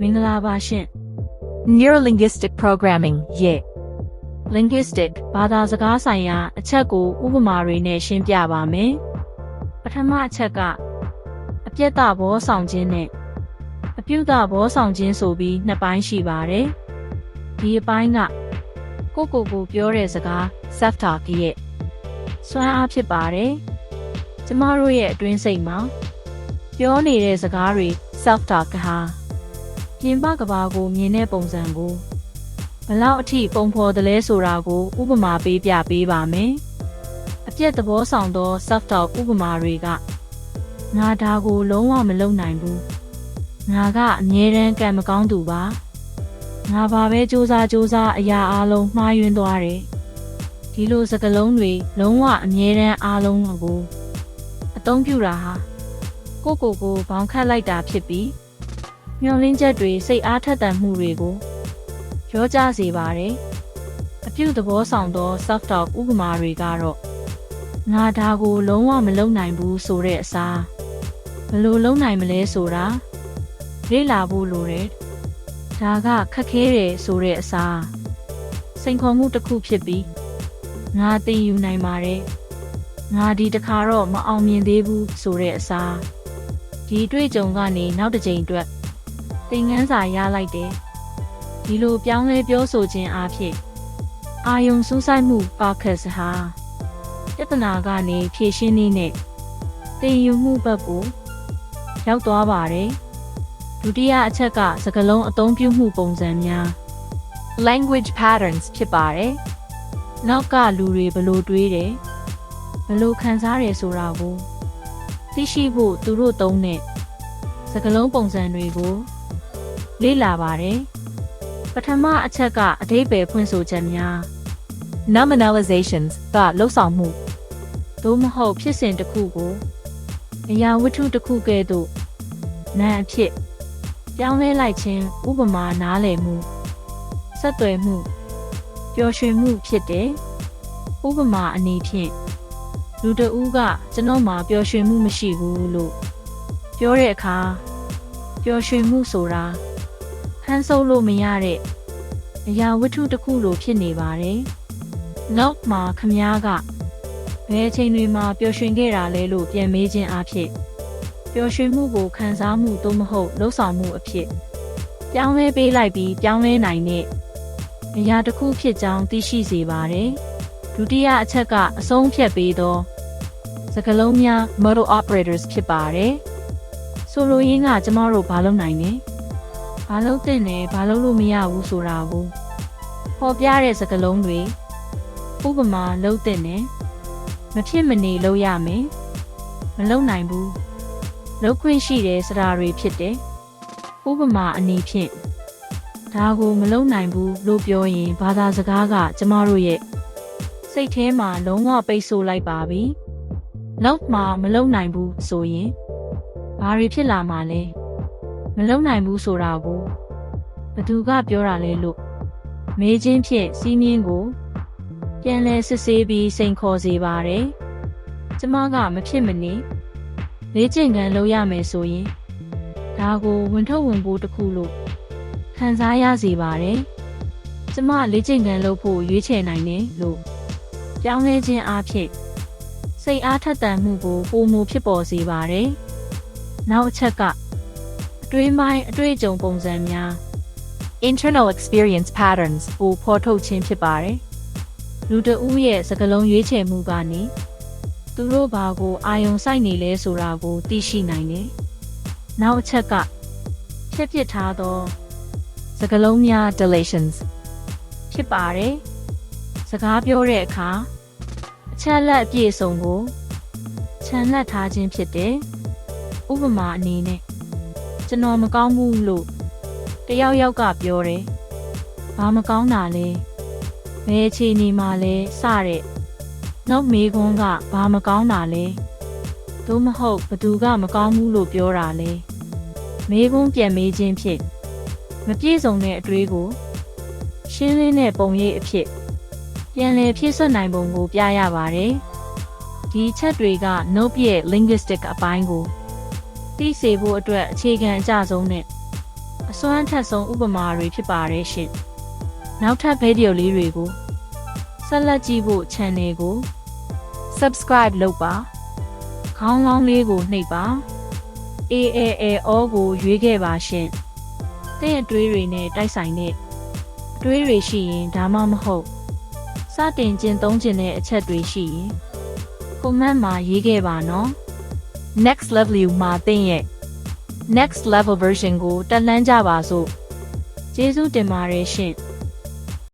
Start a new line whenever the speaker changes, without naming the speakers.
မင်္ဂလာပါရှင်
Neurolinguistic Programming ရဲ့
linguistic ဘာသာစကားဆိုင်ရာ အချက်ကိုဥပမာတွေနဲ့ရှင်းပြပါမယ်ပထမအချက်ကအပြက်တဘောဆောင်ခြင်းနဲ့အပြုတဘောဆောင်ခြင်းဆိုပြီးနှစ်ပိုင်းရှိပါတယ်ဒီအပိုင်းကကိုယ့်ကိုယ်ကိုပြောတဲ့စကား self talk ရဲ့စွမ်းအားဖြစ်ပါတယ်ကျမတို့ရဲ့အတွင်းစိတ်မှာပြောနေတဲ့စကားတွေ self talk ဟာ ပြင်ပကဘာကိုမြင်တဲ့ပုံစံကိုဘလောက်အထိပုံဖော်တယ်လဲဆိုတာကို ဥပမာပေးပြပေးပါမယ်အပြည့်သဘောဆောင်သော self talk ဥပမာတွေကငါဒါကိုလုံးဝမလုပ်နိုင်ဘူးငါကအမြဲတမ်းကံမကောင်းသူပါငါဘာပဲစူးစမ်းစူးစမ်းအရာအလုံးမှားယွင်းသွားတယ်ဒီလိုစကားလုံးတွေလုံးဝအမြဲတမ်းအားလုံးကိုအသုံးပြုတာဟာကိုယ့်ကိုယ်ကိုဘောင်ခတ်လိုက်တာဖြစ်ပြီး မျောလင်းချက်တွေစိတ်အားထက်သန်မှုတွေကိုရောကြစေပါတယ်အပြုသဘောဆောင်သော self talk ဥပမာတွေကတော့ငါဒါကိုလုံးဝမလုပ်နိုင်ဘူးဆိုတဲ့အစားဘယ်လိုလုပ်နိုင်မလဲဆိုတာလေ့လာဖို့လိုတယ်ဒါကခက်ခဲတယ်ဆိုတဲ့အစားစိန်ခေါ်မှုတစ်ခုဖြစ်ပြီးငါသိယူနိုင်ပါတယ်ငါဒီတခါတော့မအောင်မြင်သေးဘူးဆိုတဲ့အစားဒီအတွေ့အကြုံကနေနောက်တစ်ကြိမ်အတွက် သင်ခန်းစာရလိုက်တယ်ဒီလိုပြောင်းလဲပြောဆိုခြင်းအဖြစ်အာယုံစူးစိုက်မှု focus ဟာပြဿနာကနေဖြေရှင်းနည်းနဲ့သင်ယူမှုဘက်ကိုရောက်သွားပါတယ်ဒုတိယအချက်ကစကလုံးအသုံးပြုမှုပုံစံများ
language patterns ဖြစ်ပါတယ်
နောက်ကလူတွေဘလို့တွေးတယ်ဘလို့ခံစားတယ်ဆိုတာကိုသိရှိဖို့သူတို့သုံးတဲ့စကလုံးပုံစံတွေကို လေ့လာပါတယ်ပထမအချက်ကအတိတ်ပဲဖွင့်ဆိုချက်များ
nominalizations ကလှုပ်ဆောင်မှု
သို့မဟုတ်ဖြစ်စဉ်တစ်ခုကိုအရာဝတ္ထုတစ်ခုကဲ့သို့နာမ်အဖြစ်ပြောင်းလဲလိုက်ခြင်းဥပမာနားလည်မှုဆက်သွယ်မှုပျော်ရွှင်မှုဖြစ်တယ်ဥပမာအနေဖြင့်လူတဦးကကျွန်တော်မှာပျော်ရွှင်မှုမရှိဘူးလို့ပြောတဲ့အခါပျော်ရွှင်မှုဆိုတာ ဟန်ဆုပ်လို့မရတဲ့အရာဝတ္ထုတစ်ခုလိုဖြစ်နေပါတယ်နောက်မှာခမားကဘယ်အချိန်တွေမှာပျော်ရွှင်ခဲ့တာလဲလို့ပြန်မေးခြင်းအဖြစ်ပျော်ရွှင်မှုကိုခံစားမှုသို့မဟုတ်လှုပ်ဆောင်မှုအဖြစ်ပြောင်းလဲပေးလိုက်ပြီးပြောင်းလဲနိုင်တဲ့အရာတစ်ခုဖြစ်ကြောင်းသိရှိစေပါတယ်ဒုတိယအချက်ကအဆုံးဖြတ်ပေးသောစကားလုံးများ
model operators ဖြစ်ပါတယ်
ဆိုလိုရင်းကကျမတို့ဘာလုပ်နိုင်လဲ ဘာလုပ်တဲ့နဲ့ဘာလုပ်လို့မရဘူးဆိုတာကိုပေါ်ပြတဲ့စကားလုံးတွေဥပမာလုပ်တဲ့နဲ့မဖြစ်မနေလုပ်ရမယ်မလုပ်နိုင်ဘူးလုပ်ခွင့်ရှိတယ်စရာတွေဖြစ်တယ်ဥပမာအနေဖြင့်ဒါကိုမလုပ်နိုင်ဘူးလို့ပြောရင်ဘာသာစကားကကျမတို့ရဲ့စိတ်ထဲမှာလုံးဝပိတ်ဆို့လိုက်ပါပြီနောက်မှမလုပ်နိုင်ဘူးဆိုရင်ဘာတွေဖြစ်လာမှာလဲ မလုံနိုင်ဘူးဆိုတာကိုဘသူကပြောတာလဲလို့မေးခြင်းဖြင့်စီးမြင်းကို ပြန်လဲစစ်ဆေးပြီးစိန်ခေါ်စေပါတယ်။ကျမကမဖြစ်မနေလေ့ကျင့်ခန်းလုပ်ရမယ်ဆိုရင်ဒါကိုဝင်ထုတ်ဝင်ဖို့တခုလို့ခံစားရစေပါတယ်။ကျမလေ့ကျင့်ခန်းလုပ်ဖို့ရွေးချယ်နိုင်တယ်လို့ပြောင်းလဲခြင်းအဖြစ်စိတ်အားထက်သန်မှုကိုပုံမူဖြစ်ပေါ်စေပါတယ်။နောက်အချက်က အတွေးမိုင်းအတွေ့အကြုံပုံစံများ
internal experience patterns
ကိုဖော်ထုတ်ခြင်းဖြစ်ပါတယ်။လူတဦးရဲ့စကလုံးရွေးချယ်မှုကနေသူတို့ဘာကိုအာယုံစိုက်နေလဲဆိုတာကိုသိရှိနိုင်တယ်။နောက်အချက်ကဖြစ်ဖြစ်ထားသောစကလုံးများ
deletions
ဖြစ်ပါတယ်။စကားပြောတဲ့အခါအချက်လက်အပြည့်စုံကိုခြံလှပ်ထားခြင်းဖြစ်တယ်။ဥပမာအနေနဲ့ ကျွန်တော်မကောင်းဘူးလို့တယောက်ယောက်ကပြောတယ်။ဘာမကောင်းတာလဲ။ဘယ်အခြေအနေမှာလဲစတဲ့နောက်မေခွန်းကဘာမကောင်းတာလဲ။သို့မဟုတ်ဘသူကမကောင်းဘူးလို့ပြောတာလဲ။မေခွန်းပြန်မေးခြင်းဖြင့်မပြည့်စုံတဲ့အတွေးကိုရှင်းလင်းတဲ့ပုံရိပ်အဖြစ်ပြန်လည်ဖြည့်ဆွတ်နိုင်ပုံကိုပြရပါတယ်။ဒီချက်တွေက note ရဲ့ linguistic အပိုင်းကို သိစေဖို့အတွက်အခြေခံအကျဆုံးနဲ့အစွမ်းထက်ဆုံးဥပမာတွေဖြစ်ပါတယ်ရှင်နောက်ထပ်ဗီဒီယိုလေးတွေကိုဆက်လက်ကြည့်ဖို့ channel ကို
subscribe လုပ်ပါ
ခေါင်းလောင်းလေးကိုနှိပ်ပါ AAAO ကိုရွေးခဲ့ပါရှင်။တဲ့အတွွေးတွေနဲ့တိုက်ဆိုင်တဲ့အတွေးတွေရှိရင်ဒါမှမဟုတ်စတင်ကျင့်သုံးခြင်းတဲ့အချက်တွေရှိရင် comment မှာရေးခဲ့ပါနော်
next level မှာသင်ရဲ့ next level version ကိုတက်လှမ်းကြပါစို့။
ကျေးဇူးတင်ပါတယ်ရှင်။